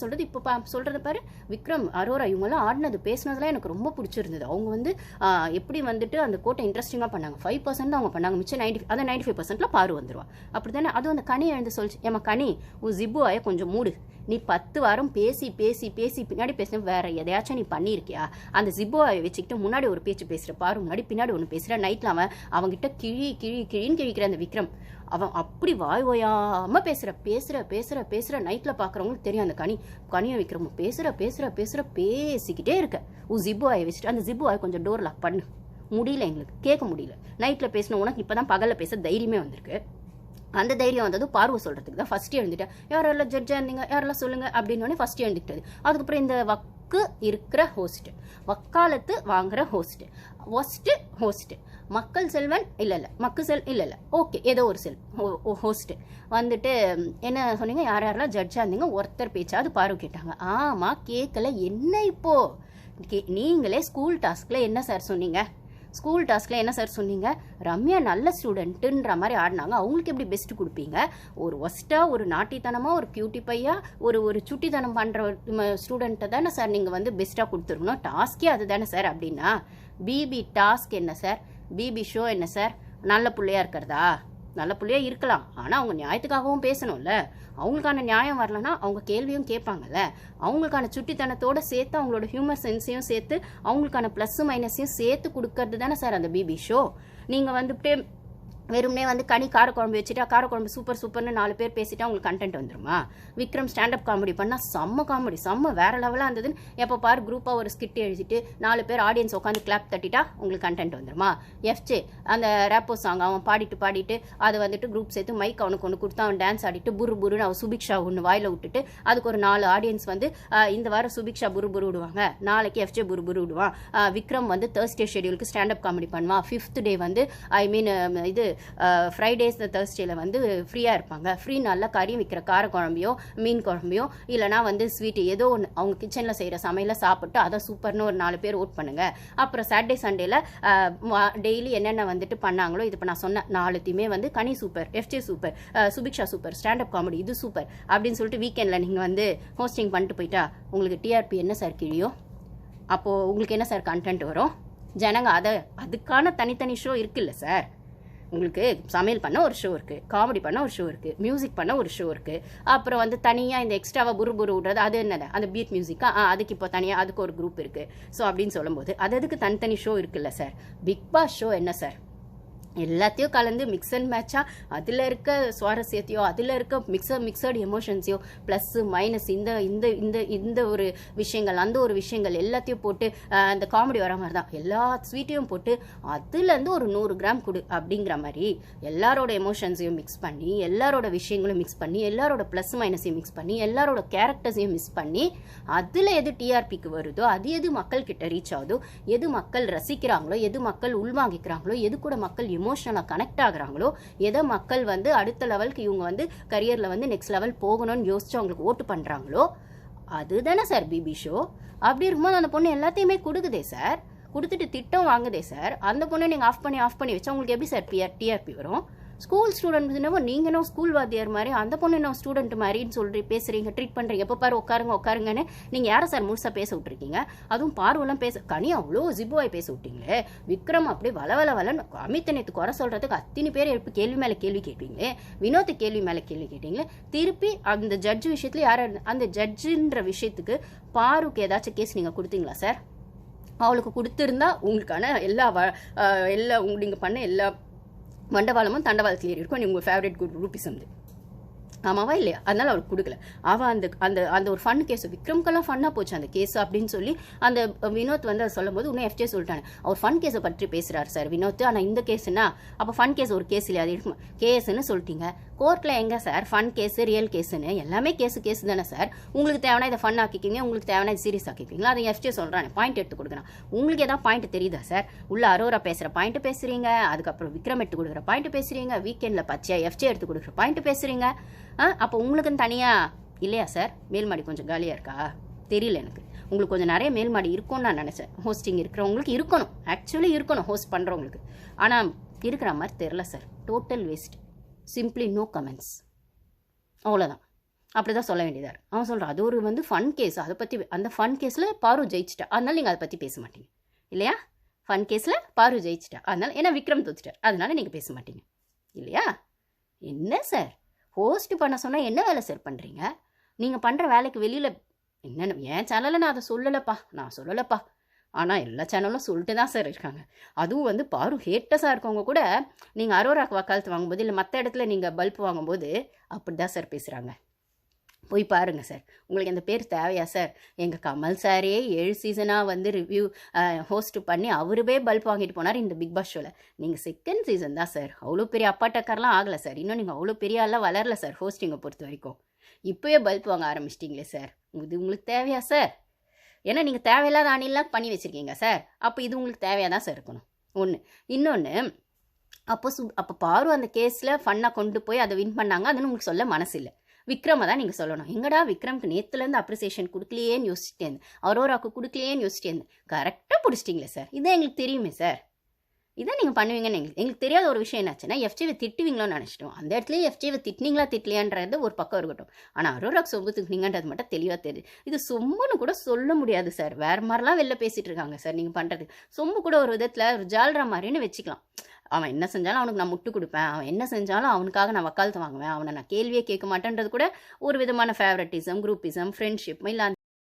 சொல்கிறது இப்போ பா சொல்கிறது பாரு விக்ரம் அரோரா இவங்கெல்லாம் ஆடினது பேசினதுலாம் எனக்கு ரொம்ப பிடிச்சிருந்தது. அவங்க வந்து எப்படி வந்துட்டு அந்த கோட்டை இன்ட்ரெஸ்டிங்காக பண்ணாங்க. ஃபைவ் பர்சன்ட் தான் அவங்க பண்ணாங்க. மிச்சம் நைன்டி அதை நைன்டி ஃபைவ் பர்சன்ட்டில் பாரு வந்துருவா. அப்படி தானே அதுவும் அந்த கனி எழுந்து சொல்லிச்சு. ஏமா கனி உன் ஜிப்பு ஆய கொஞ்சம் மூடு. நீ பத்து வாரம் பேசி பேசி பேசி பின்னாடி பேசின வேற எதையாச்சும் நீ பண்ணியிருக்கியா? அந்த ஜிப்போவை வச்சுக்கிட்டு முன்னாடி ஒரு பேச்சு பேசுகிற பாரு முன்னாடி பின்னாடி ஒன்று பேசுகிற நைட்டில் அவன் அவங்ககிட்ட கிழி கிழி கிழின்னு கிழிக்கிற அந்த விக்ரம். அவன் அப்படி வாய் ஓயாமல் பேசுகிற பேசுகிற பேசுகிற பேசுகிற நைட்டில் பார்க்குறவங்களுக்கு தெரியும் அந்த கனி. கனியை விக்ரமும் பேசுகிற பேசுகிற பேசுகிற பேசிக்கிட்டே இருக்க. உன் ஜிப்பு ஆயை வச்சுட்டு அந்த ஜிப்பு ஆயை கொஞ்சம் டோர் லாக் பண்ணு. முடியல எங்களுக்கு. கேட்க முடியல. நைட்டில் பேசின உனக்கு இப்போ தான் பகலில் பேச தைரியமே வந்திருக்கு. அந்த தைரியம் வந்தது பார்வை சொல்கிறதுக்கு தான் ஃபஸ்ட்டு எழுந்துட்டேன் யாரெல்லாம் ஜட்ஜாக இருந்தீங்க? யாரெல்லாம் சொல்லுங்கள் அப்படின்னு ஃபஸ்ட்டு எழுந்துக்கிட்டது அதுக்கப்புறம் இந்த வக்கு இருக்கிற ஹோஸ்ட்டு வக்காலத்து வாங்குகிற ஹோஸ்ட்டு ஒஸ்ட்டு ஹோஸ்ட்டு மக்கள் செல்வன் இல்லை இல்லை. மக்கு செல் இல்லை இல்லை. ஓகே ஏதோ ஒரு செல். ஹோஸ்ட்டு வந்துட்டு என்ன சொன்னீங்க? யார் யாரெல்லாம் ஜட்ஜாக இருந்தீங்க? ஒருத்தர் பேச்சாவது பார்வை கேட்டாங்க. ஆமாம் கேட்கல என்ன இப்போ? கே- நீங்களே ஸ்கூல் டாஸ்கில் என்ன சார் சொன்னீங்க? ஸ்கூல் டாஸ்கில் என்ன சார் சொன்னீங்க? ரம்யா நல்ல ஸ்டூடெண்ட்டுன்ற மாதிரி ஆடினாங்க. அவங்களுக்கு எப்படி பெஸ்ட் கொடுப்பீங்க? ஒரு ஒஸ்ட்டாக ஒரு நாட்டித்தனமாக ஒரு கியூட்டி பையாக ஒரு ஒரு சுட்டித்தனம் பண்ணுற ஸ்டூடெண்ட்டை தானே சார் நீங்கள் வந்து பெஸ்ட்டாக கொடுத்துருக்கணும். டாஸ்கே அதுதானே சார் அப்படின்னா பிபி டாஸ்க் என்ன சார் பிபி ஷோ என்ன சார் நல்ல பிள்ளையாக இருக்கிறதா? நல்ல பிள்ளையா இருக்கலாம். ஆனால் அவங்க நியாயத்துக்காகவும் பேசணும்ல. அவங்களுக்கான நியாயம் வரலன்னா அவங்க கேள்வியும் கேட்பாங்கல்ல. அவங்களுக்கான சுட்டித்தனத்தோட சேர்த்து அவங்களோட ஹியூமர் சென்ஸையும் சேர்த்து அவங்களுக்கான ப்ளஸ்ஸு மைனஸையும் சேர்த்து கொடுக்கறது தானே சார் அந்த பிபி ஷோ நீங்கள் வந்துட்டு வெறும்னே வந்து கனி காரக்குழம்பு வச்சுட்டா காரக்குழம்பு சூப்பர் சூப்பர்னு நாலு பேர் பேசிட்டா உங்களுக்கு கண்டென்ட் வந்துருமா? விக்ரம் ஸ்டாண்டப் காமெடி பண்ணால் செம்ம காமெடி செம்ம வேற லெவலாக இருந்ததுன்னு எப்போ பாரு குரூப்பாக ஒரு ஸ்கிட் எழுதிட்டு நாலு பேர் ஆடியன்ஸ் உட்காந்து கிளாப் தட்டிட்டா உங்களுக்கு கண்டென்ட் வந்துருமா? எஃப்ஜே அந்த ரேப்போ சாங் அவன் பாடிட்டு பாடிட்டு அதை வந்துட்டு குரூப் சேர்த்து மைக் அவனுக்கு ஒன்று கொடுத்து அவன் டான்ஸ் ஆடிட்டு புரு புருன்னு அவன் சுபிக்ஷா ஒன்று வாயில் விட்டுட்டு அதுக்கு ஒரு நாலு ஆடியன்ஸ் வந்து இந்த வாரம் சுபிக்ஷா புரு புரு விடுவாங்க. நாளைக்கு எஃப்ஜே புரு புரு விடுவான். விக்ரம் வந்து தேர்ஸ்டே ஷெடியூலுக்கு ஸ்டாண்டப் காமெடி பண்ணுவான். ஃபிஃப்த் டே வந்து ஐ மீன் இது ஃப்ரைடேஸ் தேர்ஸ்டேல வந்து ஃப்ரீயாக இருப்பாங்க. ஃப்ரீ நல்லா கறி விற்கிற கார குழம்பையோ மீன் குழம்பையோ இல்லைனா வந்து ஸ்வீட்டு ஏதோ ஒன்று அவங்க கிச்சனில் செய்கிற சமையலை சாப்பிட்டு அதை சூப்பர்னு ஒரு நாலு பேர் ஓட் பண்ணுங்கள் அப்புறம் சாட்டர்டே சண்டேல டெய்லி என்னென்ன வந்துட்டு பண்ணாங்களோ இது இப்போ நான் சொன்ன நாலுத்தையுமே வந்து Kani super FJ super Subiksha super standup comedy இது சூப்பர் அப்படின்னு சொல்லிட்டு வீக்கெண்டில் நீங்கள் வந்து ஹோஸ்டிங் பண்ணிட்டு போயிட்டா உங்களுக்கு டிஆர்பி என்ன சார் கிழியோ அப்போது உங்களுக்கு என்ன சார் கண்டென்ட் வரும்? ஜனங்க அதை அதுக்கான தனித்தனி ஷோ இருக்குல்ல சார் உங்களுக்கு சமையல் பண்ண ஒரு ஷோ இருக்குது காமெடி பண்ண ஒரு ஷோ இருக்குது மியூசிக் பண்ண ஒரு ஷோ இருக்குது அப்புறம் வந்து தனியாக இந்த எக்ஸ்ட்ராவாக புரு புரு விடுறது அது என்னது? அந்த பீட் மியூசிக்கா ஆ? அதுக்கு இப்போ தனியாக அதுக்கு ஒரு குரூப் இருக்குது ஸோ அப்படின்னு சொல்லும்போது அது அதுக்கு தனித்தனி ஷோ இருக்குல்ல சார் பிக் பாஸ் ஷோ என்ன சார் எல்லாத்தையும் கலந்து மிக்ஸ் அண்ட் மேட்சாக அதில் இருக்க சுவாரஸ்யத்தையோ அதில் இருக்க மிக்சர் மிக்சர்டு எமோஷன்ஸையோ ப்ளஸ்ஸு மைனஸ் இந்த இந்த இந்த இந்த ஒரு விஷயங்கள் அந்த ஒரு விஷயங்கள் எல்லாத்தையும் போட்டு அந்த காமெடி வர மாதிரி தான். எல்லா ஸ்வீட்டையும் போட்டு அதுலேருந்து ஒரு நூறு கிராம் கொடு அப்படிங்கிற மாதிரி எல்லாரோட எமோஷன்ஸையும் மிக்ஸ் பண்ணி எல்லாரோட விஷயங்களும் மிக்ஸ் பண்ணி எல்லாரோட ப்ளஸ் மைனஸையும் மிக்ஸ் பண்ணி எல்லாரோட கேரக்டர்ஸையும் மிக்ஸ் பண்ணி அதில் எது டிஆர்பிக்கு வருதோ அது எது மக்கள் கிட்ட ரீச் ஆகுதோ எது மக்கள் ரசிக்கிறாங்களோ எது மக்கள் உள்வாங்கிக்கிறாங்களோ எது கூட மக்கள் எமோ எமோஷனலாக கனெக்ட் ஆகுறாங்களோ எதை மக்கள் வந்து அடுத்த லெவலுக்கு இவங்க வந்து கரியரில் வந்து நெக்ஸ்ட் லெவல் போகணும்னு யோசிச்சு அவங்களுக்கு ஓட்டு பண்ணுறாங்களோ அதுதானே சார் பிபி ஷோ அப்படி இருக்கும்போது அந்த பொண்ணு எல்லாத்தையுமே கொடுக்குதே சார் கொடுத்துட்டு திட்டம் வாங்குதே சார் அந்த பொண்ணை நீங்கள் ஆஃப் பண்ணி ஆஃப் பண்ணி வச்சா உங்களுக்கு எப்படி சார் பிஆர் டிஆர்பி வரும்? ஸ்கூல் ஸ்டூடெண்ட் என்னவோ நீங்கள் என்ன ஸ்கூல் வாத்தியார் மாதிரி அந்த பொண்ணு என்ன ஸ்டூடெண்ட் மாதிரின்னு சொல்லி பேசுகிறீங்க ட்ரீட் பண்ணுறீங்க எப்போ பாரு உட்காருங்க உட்காருங்கன்னு நீங்கள் யாரை சார் முழுசாக பேச விட்டுருக்கீங்க? அதுவும் பார்வெல்லாம் பேச கனி அவ்வளோ ஜிபுவாய் பேச விட்டீங்களே. விக்ரம் அப்படியே வள வள வளன்னு அமித் நேற்று குறை சொல்கிறதுக்கு அத்தனை பேர் எப்போ கேள்வி மேலே கேள்வி கேட்பீங்களே வினோத் கேள்வி மேலே கேள்வி கேட்டீங்களே. திருப்பி அந்த ஜட்ஜ் விஷயத்துல யார் அந்த ஜட்ஜுன்ற விஷயத்துக்கு பாருக்கு ஏதாச்சும் கேஸ் நீங்கள் கொடுத்தீங்களா சார் அவளுக்கு கொடுத்துருந்தா உங்களுக்கான எல்லா வ எல்லா நீங்கள் பண்ண எல்லா மண்டவாளமும் தண்டவாளத்தில் ஏறி இருக்கும். அண்ட் உங்கள் ஃபேவரட் குரூப் ரூபீஸ் வந்து ஆமாவா? இல்லையா? அதனால அவளுக்கு கொடுக்கல. அவள் அந்த அந்த அந்த ஒரு ஃபன் கேஸ் விக்ரம்கெல்லாம் ஃபன்னாக போச்சு அந்த கேஸ் அப்படின்னு சொல்லி அந்த வினோத் வந்து அதை சொல்லும்போது இன்னும் எஃப்ஜே சொல்லிட்டாங்க. அவர் ஃபன் கேஸை பற்றி பேசுகிறார் சார் வினோத். ஆனால் இந்த கேஸ்னா அப்போ ஃபன் கேஸ் ஒரு கேஸ் இல்லையா? அது இருக்குமா கேஸ்ன்னு சொல்லிட்டீங்க. கோர்ட்டில் எங்கே சார் ஃபன் கேஸு ரியல் கேஸுன்னு எல்லாமே கேஸு கேஸ் தானே சார் உங்களுக்கு தேவையான இதை ஃபன் ஆக்கிக்கிங்க உங்களுக்கு தேவையான இது சீரியஸ் ஆக்கிக்கிங்களா? அதை எஃப்ஜே சொல்கிறானே பாயிண்ட் எடுத்து கொடுக்குறான். உங்களுக்கு எதாவது பாயிண்ட் தெரியுதா சார் உள்ள அரோரா பேசுகிற பாயிண்ட் பேசுகிறீங்க அதுக்கப்புறம் விக்ரம் எடுத்து கொடுக்குற பாயிண்ட் பேசுகிறீங்க வீக்கெண்டில் பச்சையா எஃப்ஜே எடுத்து கொடுக்குற பாயிண்ட் பேசுகிறீங்க ஆ அப்போ உங்களுக்குன்னு தனியாக இல்லையா சார் மேல்மாடி கொஞ்சம் காலியாக இருக்கா? தெரியல எனக்கு. உங்களுக்கு கொஞ்சம் நிறைய மேல்மாடி இருக்கும்னு நான் நினச்சேன். ஹோஸ்டிங் இருக்கிறவங்களுக்கு இருக்கணும். ஆக்சுவலி இருக்கணும் ஹோஸ்ட் பண்ணுறவங்களுக்கு ஆனால் இருக்கிற மாதிரி தெரில sir total waste simply no comments அவ்வளோதான் அப்படி தான் சொல்ல வேண்டியதாக அவன் சொல்கிறான் அது ஒரு வந்து ஃபன் கேஸ் அதை பற்றி அந்த ஃபன் கேஸில் பாரு ஜெயிச்சிட்டா. அதனால நீங்கள் அதை பற்றி பேச மாட்டீங்க. இல்லையா? ஃபன் கேஸில் பாரு ஜெயிச்சிட்டா. அதனால் ஏன்னா விக்ரம் தோத்துட்டார். அதனால நீங்கள் பேச மாட்டீங்க. இல்லையா? என்ன சார் ஹோஸ்ட் பண்ண சொன்னால் என்ன வேலை சார் பண்ணுறீங்க நீங்கள் பண்ணுற வேலைக்கு வெளியில் என்னென்ன என் சேனலில் நான் அதை சொல்லலைப்பா. நான் சொல்லலைப்பா. ஆனால் எல்லா சேனலும் சொல்லிட்டு தான் சார் இருக்காங்க. அதுவும் வந்து பாரு ஹேட்டஸாக இருக்கவங்க கூட நீங்கள் அரோராக்கு வக்காலத்து வாங்கும்போது இல்லை மற்ற இடத்துல நீங்கள் பல்ப் வாங்கும்போது அப்படி தான் சார் பேசுகிறாங்க போய் பாருங்கள் சார். உங்களுக்கு அந்த பேர் தேவையா சார்? எங்கள் கமல் சாரே ஏழு சீசனாக வந்து ரிவ்யூ ஹோஸ்ட் பண்ணி அவருவே பல்ப் வாங்கிட்டு போனார் இந்த பிக் பாஸ் ஷோவில் நீங்கள் செகண்ட் சீசன் தான் சார். அவ்வளோ பெரிய அப்பா ஆகலை சார். இன்னும் நீங்கள் அவ்வளோ பெரிய ஆளாக வளரல சார் ஹோஸ்டிங்கை பொறுத்த வரைக்கும். இப்போயே பல்ப் வாங்க ஆரம்பிச்சிட்டிங்களே சார். இது உங்களுக்கு தேவையா சார்? ஏன்னா நீங்கள் தேவையில்லாத அணிலாம் பண்ணி வச்சுருக்கீங்க சார். அப்போ இது உங்களுக்கு தேவையாக தான் சார் இருக்கணும். ஒன்று இன்னொன்று அப்போ சு அப்போ பாரு அந்த கேஸில் ஃபன்னாக கொண்டு போய் அதை வின் பண்ணாங்க அதுன்னு உங்களுக்கு சொல்ல மனசு இல்லை விக்ரமை தான் நீங்கள் சொல்லணும். எங்கடா விக்ரம்க்கு நேற்றுலேருந்து அப்ரிசியேஷன் கொடுக்கலையேன்னு யோசிச்சிட்டே இருந்தேன். அரோராக்கு கொடுக்கலையேன்னு யோசிச்சிட்டே இருந்தேன். கரெக்டாக பிடிச்சிட்டிங்களே சார் இதான் எங்களுக்கு தெரியுமே சார் இதான் நீங்கள் பண்ணுவீங்கன்னு எங்களுக்கு எங்களுக்கு தெரியாத ஒரு விஷயம் என்னாச்சுன்னா எஃப்ஜிவை திட்டுவீங்களோன்னு நினச்சிட்டோம். அந்த இடத்துல எஃப்ஜிவை திட்டினீங்களா திட்டலையான்றது ஒரு பக்கம் இருக்கட்டும். ஆனால் அரோராக் சொம்பு திட்டினீங்கன்றது மட்டும் தெளிவாக தெரியுது. இது சொம்புன்னு கூட சொல்ல முடியாது சார் வேறு மாதிரிலாம் வெளில பேசிகிட்டு இருக்காங்க சார் நீங்கள் பண்ணுறது சொம்பு கூட ஒரு விதத்தில் ஒரு ஜால்ரா மாதிரின்னு வச்சுக்கலாம். அவன் என்ன செஞ்சாலும் அவனுக்கு நான் முட்டு கொடுப்பேன். அவன் என்ன செஞ்சாலும் அவனுக்காக நான் வக்காலத்து வாங்குவேன். அவனை நான் கேள்வியே கேட்க மாட்டேன்றது கூட ஒரு விதமான ஃபேவரட்டிசம் குரூப்பிசம் ஃப்ரெண்ட்ஷிப் இல்லை